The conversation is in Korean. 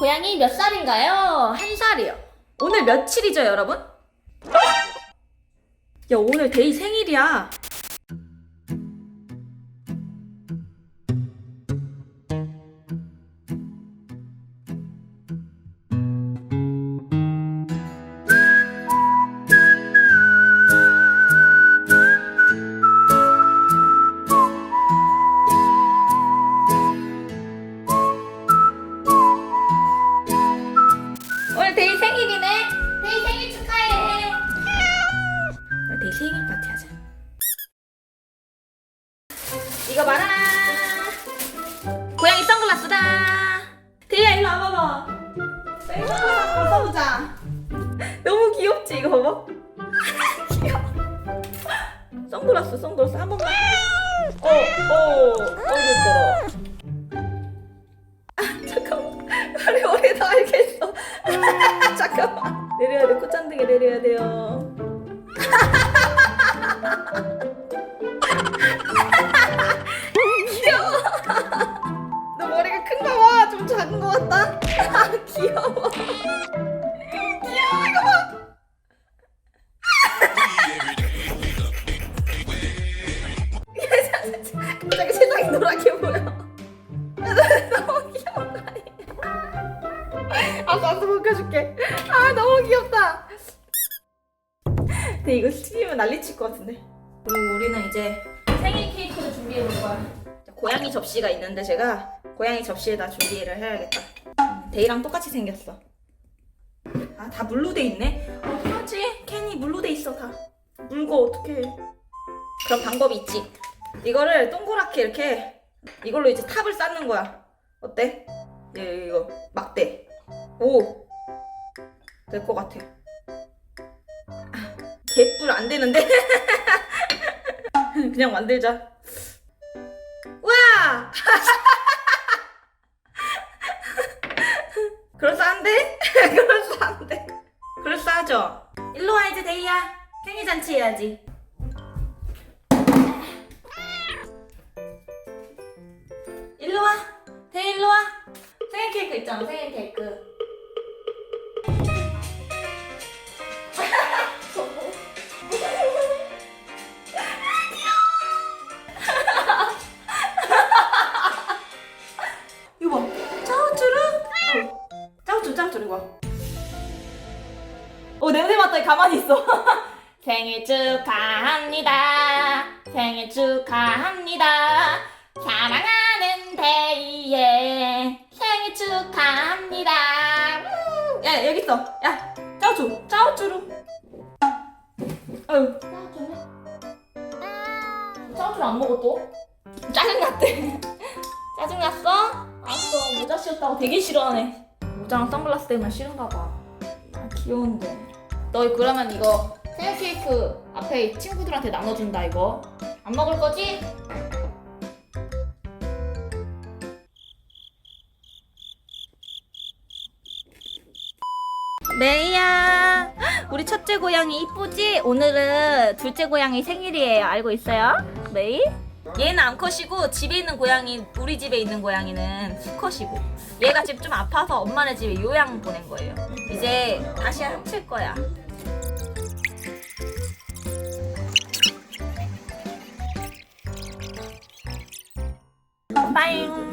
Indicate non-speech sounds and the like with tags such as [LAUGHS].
고양이 몇 살인가요? 한 살이요. 오늘 며칠이죠, 여러분? 야, 오늘 데이 생일이야. 데이 생일이네. 데이 생일 축하해. 데이 생일 파티 하자. 이거 봐라. 고양이 선글라스다. 데이야 일로 와봐봐. 데이 선글라스 벗어보자. 너무 귀엽지 이거 봐봐. [LAUGHS] 귀여워. 선글라스 선글라스 한 번만. 어, 어, 얼굴 들어. 잠깐만. 내려야 돼. 콧잔등에 내려야 돼요. [LAUGHS] 아, 너무 귀엽다. 근데 이거 튀기면 난리 칠 것 같은데. 그리고 우리는 이제 생일 케이크를 준비해 볼 거야. 자, 고양이 접시가 있는데 제가 고양이 접시에다 준비를 해야겠다. 음, 데이랑 똑같이 생겼어. 아, 다 물로 돼 있네? 어떡하지? 캔이 물로 돼 있어, 다. 물고 어떡해. 그런 방법이 있지. 이거를 동그랗게 이렇게 이걸로 이제 탑을 쌓는 거야. 어때? 예, 이거 막대. 오! 될 것 같아. 아, 개뿔 안 되는데? [LAUGHS] 그냥 만들자. 와! [LAUGHS] 그럴싸한데? [LAUGHS] 그럴싸한데? 그럴싸하죠? 일로 와 이제 데이야. 생일 잔치 해야지. 일로 와. 데이 일로 와. 생일 케이크 있잖아. 생일 케이크. 어 맡더니 가만히 있어. [LAUGHS] 생일 축하합니다. 생일 축하합니다. 사랑하는 데이의 생일 축하합니다. 우! 야 여기 있어. 야 짜우쭈 짜우쭈루. 어휴 짜증 안 먹어 또? 짜증났대. [LAUGHS] 짜증났어? 알았어 모자 씌웠다고 되게 싫어하네. 모자랑 선글라스 때문에 싫은가 봐. 아, 귀여운데. 너 그러면 이거 생일 케이크 앞에 친구들한테 나눠준다 이거. 안 먹을 거지? 메이야, 우리 첫째 고양이 이쁘지? 오늘은 둘째 고양이 생일이에요. 알고 있어요? 메이? 얘는 암컷이고 집에 있는 고양이, 우리 집에 있는 고양이는 수컷이고 얘가 지금 좀 아파서 엄마네 집에 요양 보낸 거예요. 이제 다시 합칠 거야. 欢迎。